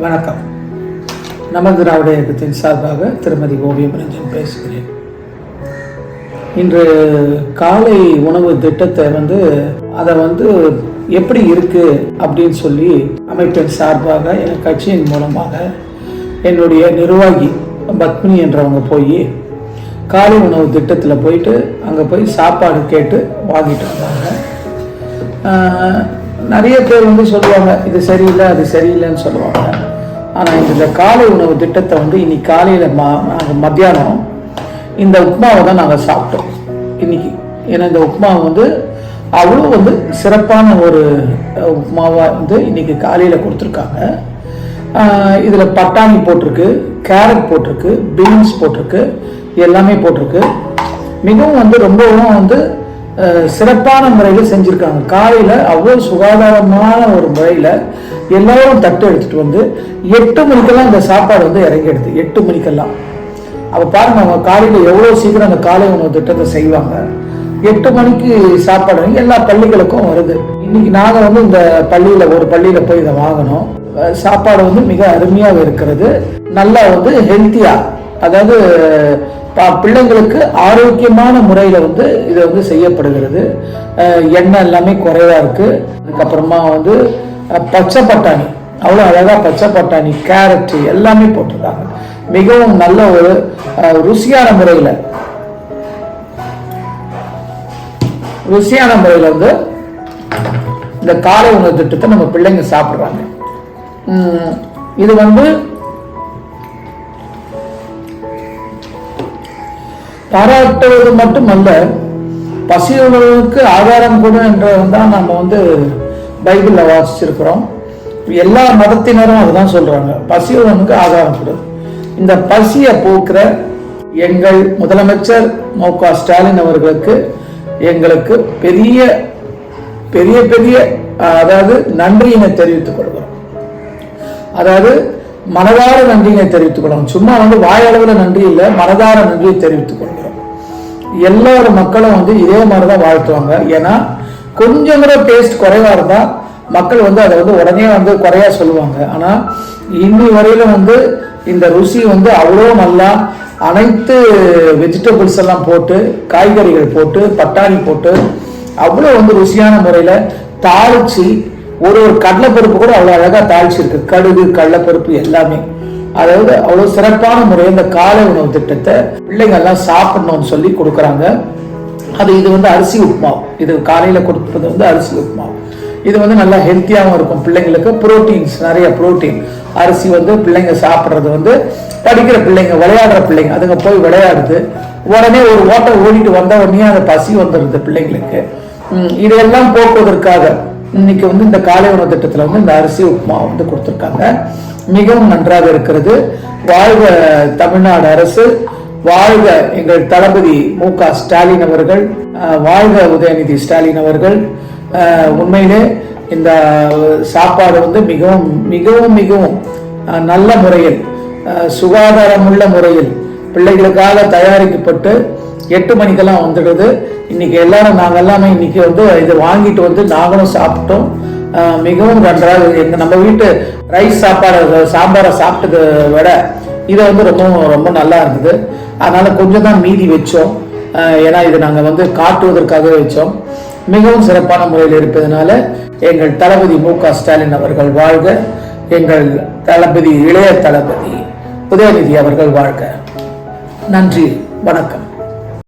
வணக்கம். நமது திராவிட இயக்கத்தின் சார்பாக திருமதி ஓவியம் ரஞ்சன் பேசுகிறேன். இன்று காலை உணவு திட்டத்தை வந்து அதை வந்து எப்படி இருக்கு அப்படின்னு சொல்லி அமைப்பின் சார்பாக என் கட்சியின் மூலமாக என்னுடைய நிர்வாகி பத்மினி என்றவங்க போய் காலை உணவு திட்டத்தில் போயிட்டு அங்கே போய் சாப்பாடு கேட்டு வாங்கிட்டு வந்தாங்க. நிறைய பேர் வந்து சொல்லுவாங்க இது சரியில்லை அது சரியில்லைன்னு சொல்லுவாங்க. ஆனால் இந்த காலை உணவு திட்டத்தை வந்து இன்னைக்கு காலையில் மா நாங்கள் மத்தியானம் இந்த உப்புமாவை தான் நாங்கள் சாப்பிட்டோம். இன்னைக்கு. ஏன்னா இந்த உப்புமாவை வந்து அவ்வளோ வந்து சிறப்பான ஒரு அஹ், வந்து இன்னைக்கு காலையில் கொடுத்துருக்காங்க. இதில் பட்டாணி போட்டிருக்கு கேரட் போட்டிருக்கு பீன்ஸ் போட்டிருக்கு எல்லாமே போட்டிருக்கு. மிகவும் வந்து ரொம்பவும் வந்து சிறப்பான முறையில் செஞ்சுருக்காங்க. காலையில் அவ்வளோ சுகாதாரமான ஒரு முறையில் எல்லோரும் தட்டு எடுத்துகிட்டு வந்து எட்டு மணிக்கெல்லாம் இந்த சாப்பாடு வந்து இறங்கிடுது. எட்டு மணிக்கெல்லாம். அப்போ பாருங்க அவங்க காலையில் எவ்வளோ சீக்கிரம் அந்த காலை உணவு திட்டத்தை செய்வாங்க. எட்டு மணிக்கு சாப்பாடு எல்லா பள்ளிகளுக்கும் வருது. இன்னைக்கு நாங்கள் வந்து இந்த பள்ளியில் ஒரு பள்ளியில் போய் இதை வாங்கினோம் சாப்பாடு வந்து மிக அருமையாக இருக்கிறது. நல்லா வந்து ஹெல்த்தியாக அதாவது பிள்ளைங்களுக்கு ஆரோக்கியமான முறையில் வந்து இது வந்து செய்யப்படுகிறது. எண்ணெய் எல்லாமே குறைவாக இருக்குது அதுக்கப்புறமா வந்து பச்சை பட்டாணி. அவ்வளோ அழகாக பச்சை பட்டாணி கேரட்டு எல்லாமே போட்டிருக்காங்க. மிகவும் நல்ல ஒரு ருசியான முறையில். ருசியான முறையில் வந்து இந்த காலை உணவு திட்டத்தை நம்ம பிள்ளைங்க சாப்பிட்றாங்க. இது வந்து பாராட்டுவது மட்டுமல்ல பசியுள்ளவர்களுக்கு ஆதாரம் கொடு என்றது தான் நம்ம வந்து பைபிளில் வாசிச்சிருக்கிறோம். எல்லா மதத்தினரும் அதுதான் சொல்கிறாங்க பசியுள்ளவனுக்கு ஆதாரம் கொடு. இந்த பசியை போக்குற எங்கள் முதலமைச்சர் மு க ஸ்டாலின் அவர்களுக்கு எங்களுக்கு பெரிய பெரிய பெரிய அதாவது நன்றியினை தெரிவித்துக் கொள்கிறோம். அதாவது மனதார நன்றியினை தெரிவித்துக் கொள்ளணும் சும்மா வந்து வாயளவில் நன்றி இல்லை மனதார நன்றியை தெரிவித்துக் கொள்ளணும் எல்லார் மக்களும் வந்து இதே மாதிரி தான் வாழ்த்துவாங்க. ஏன்னா கொஞ்சம் கூட டேஸ்ட் குறைவா இருந்தா மக்கள் வந்து அதை வந்து உடனே வந்து குறையா சொல்லுவாங்க. ஆனா இன்னி வரையில வந்து இந்த ருசி வந்து அவ்வளோ நல்லா அனைத்து வெஜிடபிள்ஸ் எல்லாம் போட்டு காய்கறிகள் போட்டு பட்டாணி போட்டு அவ்வளோ வந்து ருசியான முறையில் தாளிச்சு ஒரு ஒரு கடலைப்பருப்பு கூட அவ்வளோ அழகாக தாளிச்சிருக்கு. கடுகு கடலைப்பருப்பு எல்லாமே. அதாவது அவ்வளோ சிறப்பான முறையில் இந்த காலை உணவு திட்டத்தை பிள்ளைங்க எல்லாம் சாப்பிடணும்னு சொல்லி கொடுக்குறாங்க. அது இது வந்து அரிசி உப்புமா. இது காலையில் கொடுப்பது வந்து அரிசி உப்புமா. இது வந்து நல்லா ஹெல்த்தியாகவும் இருக்கும் பிள்ளைங்களுக்கு. புரோட்டீன்ஸ் நிறைய புரோட்டீன் அரிசி வந்து பிள்ளைங்க சாப்பிட்றது வந்து படிக்கிற பிள்ளைங்க விளையாடுற பிள்ளைங்க அதுங்க போய் விளையாடுது. உடனே ஒரு ஓட்டை ஓடிட்டு வந்த உடனே அந்த பசி வந்துடுது பிள்ளைங்களுக்கு. இதையெல்லாம் போக்குவதற்காக இன்னைக்கு வந்து இந்த காலை உணவு திட்டத்தில் வந்து இந்த அரிசி உப்புமா வந்து கொடுத்துருக்காங்க. மிகவும் நன்றாக இருக்கிறது. வாழ்க தமிழ்நாடு அரசு. வாழ்க எங்கள் தளபதி மு க ஸ்டாலின் அவர்கள். வாழ்க உதயநிதி ஸ்டாலின் அவர்கள். உண்மையிலே இந்த சாப்பாடு வந்து மிகவும் மிகவும் மிகவும் நல்ல முறையில் சுகாதாரமுள்ள முறையில் பிள்ளைகளுக்காக தயாரிக்கப்பட்டு எட்டு மணிக்கெல்லாம் வந்துடுது. இன்னைக்கு எல்லாரும் நாங்கள் எல்லாமே இன்னைக்கு வந்து இது வாங்கிட்டு வந்து நாங்களும் சாப்பிட்டோம். மிகவும் நன்றாக எங்கள் நம்ம வீட்டு ரைஸ் சாப்பாடு சாம்பாரை சாப்பிட்டதை விட இது வந்து ரொம்ப ரொம்ப நல்லா இருந்தது. அதனால் கொஞ்சம் தான் மீதி வச்சோம். ஏன்னா இது நாங்கள் வந்து காட்டுவதற்காக வச்சோம். மிகவும் சிறப்பான முறையில் இருப்பதனால எங்கள் தளபதி மு க ஸ்டாலின் அவர்கள் வாழ்க எங்கள் தளபதி இளைய தளபதி உதயநிதி அவர்கள் வாழ்க. நன்றி வணக்கம்.